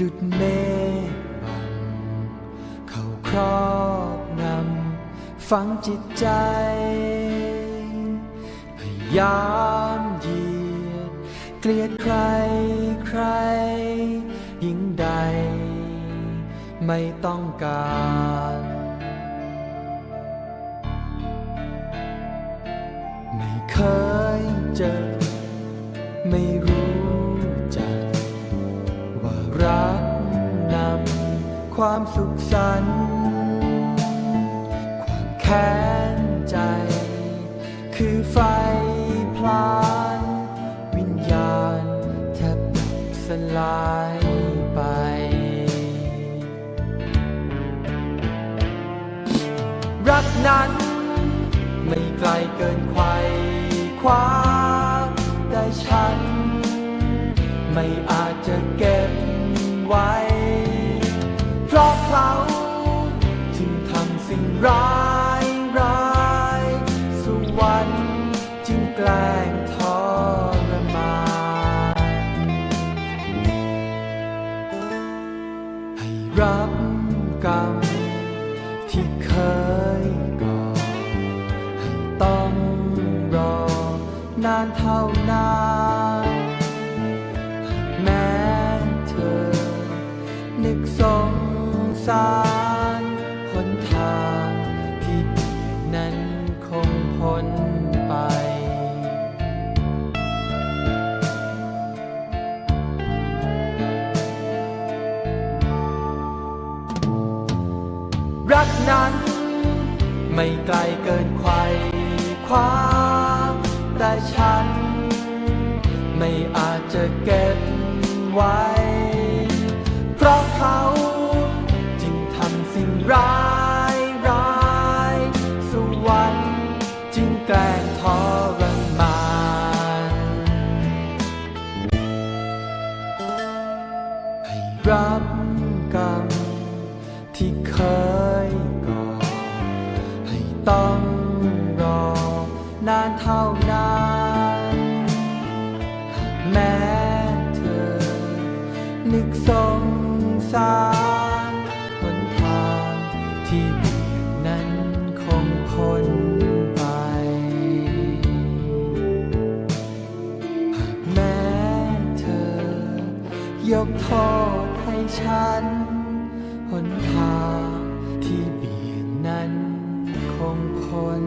ดุดเมฆบังเข้าครอบงำฝังจิตใจ พยายามเยียด เกลียดใครใคร ยิ่งใด ไม่ต้องการไม่เคยเจอ ไม่ ความสุขสันต์ความแค้นใจ คือไฟพลาน วิญญาณแทบสลายไปรักนั้นไม่ไกลเกินไขว กล้งทรมานให้รับกรรมที่เคยก่อให้ต้องรอนานเท่านานแม้เธอนึกสงสาร รักนั้น ไม่ไกลเกินไขวคว้าแต่ฉัน ไม่อาจจะเก็บไว้ เพราะเขาจึงทำสิ่งร้ายร้ายสวรรค์จึงแกล้งทรมานให้รับกรรม นานเท่านานแม้เธอ นึกสงสารหนทางที่ผิดนั้นคงพ้นไปหากแม้เธอ ยกโทษให้ฉันหนทางที่เบี่ยงนั้นคงพ้น